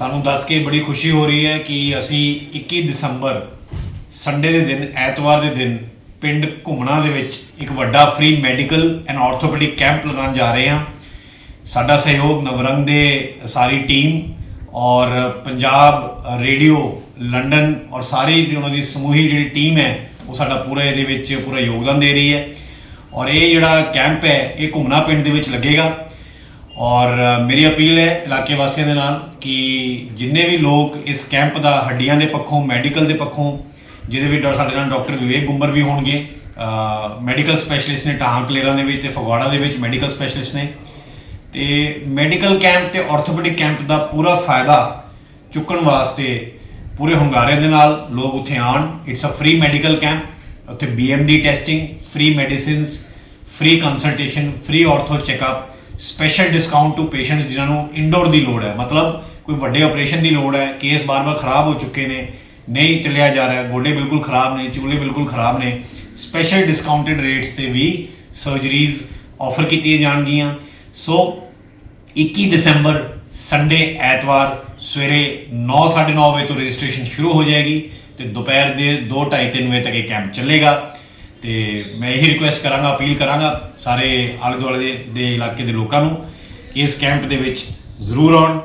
ਸਾਨੂੰ ਦੱਸ ਕੇ ਬੜੀ ਖੁਸ਼ੀ ਹੋ ਰਹੀ ਹੈ ਕਿ ਅਸੀਂ 21 ਦਸੰਬਰ ਸੰਡੇ ਦੇ ਦਿਨ, ਐਤਵਾਰ ਦੇ ਦਿਨ ਪਿੰਡ ਘੁੰਮਣਾ ਦੇ ਵਿੱਚ ਇੱਕ ਵੱਡਾ free medical and orthopaedic camp ਲਗਾਉਣ ਜਾ ਰਹੇ ਹਾਂ। ਸਾਡਾ ਸਹਿਯੋਗ ਨਵਰੰਗ ਦੇ ਸਾਰੀ ਟੀਮ ਔਰ ਪੰਜਾਬ ਰੇਡੀਓ, ਲੰਡਨ ਔਰ ਸਾਰੀ ਉਹਨਾਂ ਦੀ ਸਮੂਹੀ ਜਿਹੜੀ ਟੀਮ ਹੈ, ਉਹ ਸਾਡਾ ਪੂਰਾ ਇਹਦੇ ਵਿੱਚ ਪੂਰਾ ਯੋਗਦਾਨ ਦੇ ਰਹੀ ਹੈ। ਔਰ ਇਹ ਜਿਹੜਾ ਕੈਂਪ ਹੈ, ਇਹ ਘੁੰਮਣਾ ਪਿੰਡ ਦੇ ਵਿੱਚ ਲੱਗੇਗਾ। ਔਰ ਮੇਰੀ ਅਪੀਲ ਹੈ ਇਲਾਕੇ ਵਾਸੀਆਂ ਦੇ ਨਾਲ ਕਿ ਜਿੰਨੇ ਵੀ ਲੋਕ ਇਸ ਕੈਂਪ ਦਾ ਹੱਡੀਆਂ ਦੇ ਪੱਖੋਂ, ਮੈਡੀਕਲ ਦੇ ਪੱਖੋਂ, ਜਿਹਦੇ ਵਿੱਚ ਸਾਡੇ ਨਾਲ ਡਾਕਟਰ ਵਿਵੇਕ ਗੁੰਬਰ ਵੀ ਹੋਣਗੇ ਮੈਡੀਕਲ ਸਪੈਸ਼ਲਿਸਟ ਨੇ ਟਾਹਾਂ ਕਲੇਰਾਂ ਦੇ ਵਿੱਚ ਤੇ ਫਗਵਾੜਾ ਦੇ ਵਿੱਚ ਮੈਡੀਕਲ ਸਪੈਸ਼ਲਿਸਟ ਨੇ, ਤੇ ਮੈਡੀਕਲ ਕੈਂਪ ਤੇ ਆਰਥੋਪੈਡਿਕ ਕੈਂਪ ਦਾ ਪੂਰਾ ਫਾਇਦਾ ਚੁੱਕਣ ਵਾਸਤੇ ਪੂਰੇ ਹੁੰਗਾਰੇ ਦੇ ਨਾਲ ਲੋਕ ਉੱਥੇ ਆਣ it's a free medical camp ਉੱਥੇ BMD testing free medicines free consultation free ortho checkup special discount to patients ਜਿਨ੍ਹਾਂ ਨੂੰ ਇਨਡੋਰ ਦੀ ਲੋੜ ਹੈ। ਮਤਲਬ ਕੋਈ ਵੱਡੇ ਆਪਰੇਸ਼ਨ ਦੀ ਲੋੜ ਹੈ ਕੇਸ ਬਾਰ-ਬਾਰ ਖਰਾਬ ਹੋ ਚੁੱਕੇ ਨੇ, ਨਹੀਂ ਚੱਲਿਆ ਜਾ ਰਿਹਾ, ਗੋਡੇ ਬਿਲਕੁਲ ਖਰਾਬ ਨੇ ਚੂਲੇ ਬਿਲਕੁਲ ਖਰਾਬ ਨੇ ਸਪੈਸ਼ਲ ਡਿਸਕਾਊਂਟਡ ਰੇਟਸ ਤੇ ਵੀ ਸਰਜਰੀਜ਼ ਆਫਰ ਕੀਤੀਆਂ ਜਾਣਗੀਆਂ। ਸੋ 21 ਦਸੰਬਰ ਸੰਡੇ ਐਤਵਾਰ, ਸਵੇਰੇ 9:30 ਵਜੇ ਤੋਂ ਰਜਿਸਟ੍ਰੇਸ਼ਨ ਸ਼ੁਰੂ ਹੋ ਜਾਏਗੀ ਤੇ ਦੁਪਹਿਰ ਦੇ 2:30 3 ਵਜੇ ਤੱਕ ਇਹ ਕੈਂਪ ਚੱਲੇਗਾ। ਤੇ ਮੈਂ ਇਹੀ ਰਿਕੁਐਸਟ ਕਰਾਂਗਾ, ਅਪੀਲ ਕਰਾਂਗਾ ਸਾਰੇ ਆਲੇ ਦੁਆਲੇ ਦੇ- ਦੇ ਇਲਾਕੇ ਦੇ ਲੋਕਾਂ ਨੂੰ ਕਿ ਇਸ ਕੈਂਪ ਦੇ ਵਿੱਚ ਜ਼ਰੂਰ ਆਉਣ।